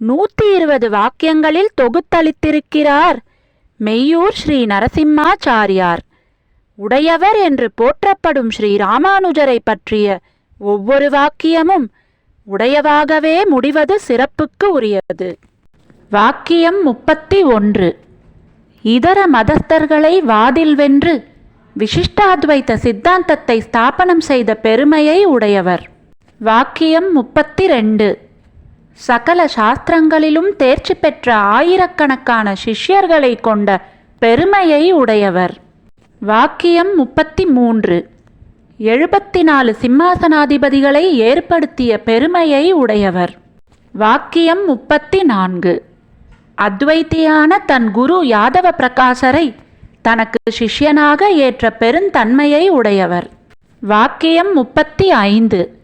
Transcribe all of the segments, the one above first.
நூத்தி இருபது வாக்கியங்களில் தொகுத்தளித்திருக்கிறார். மெய்யூர் ஸ்ரீ நரசிம்மாச்சாரியார். உடையவர் என்று போற்றப்படும் ஸ்ரீ ராமானுஜரை பற்றிய ஒவ்வொரு வாக்கியமும் உடையவாகவே முடிவது சிறப்புக்கு உரியது. வாக்கியம் முப்பத்தி ஒன்று. இதர மதஸ்தர்களை வாதில் வென்று விசிஷ்டாத்வைத்த சித்தாந்தத்தை ஸ்தாபனம் செய்த பெருமையை உடையவர். வாக்கியம் முப்பத்தி ரெண்டு. சகல சாஸ்திரங்களிலும் தேர்ச்சி பெற்ற ஆயிரக்கணக்கான சிஷ்யர்களை கொண்ட பெருமையை உடையவர். வாக்கியம் முப்பத்தி மூன்று எழுபத்தி நாலு சிம்மாசனாதிபதிகளை ஏற்படுத்திய பெருமையை உடையவர். வாக்கியம் முப்பத்தி நான்கு அத்வைத்தியான தன் குரு யாதவ பிரகாசரை தனக்கு சிஷ்யனாக ஏற்ற பெருந்தன்மையை உடையவர். வாக்கியம் முப்பத்தி ஐந்து.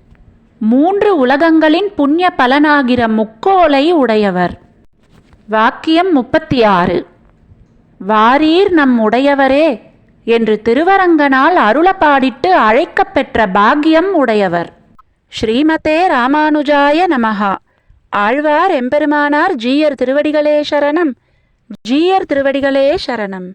மூன்று உலகங்களின் புண்ணிய பலனாகிற முக்கோலை உடையவர். வாக்கியம் முப்பத்தி ஆறு வாரீர் நம் உடையவரே என்று திருவரங்கனால் அருளப்பாடிட்டு அழைக்கப் பெற்ற பாக்கியம் உடையவர். ஸ்ரீமதே ராமானுஜாய நமஹா. ஆழ்வார் எம்பெருமானார் ஜீயர் திருவடிகளே சரணம். ஜீயர் திருவடிகளே சரணம்.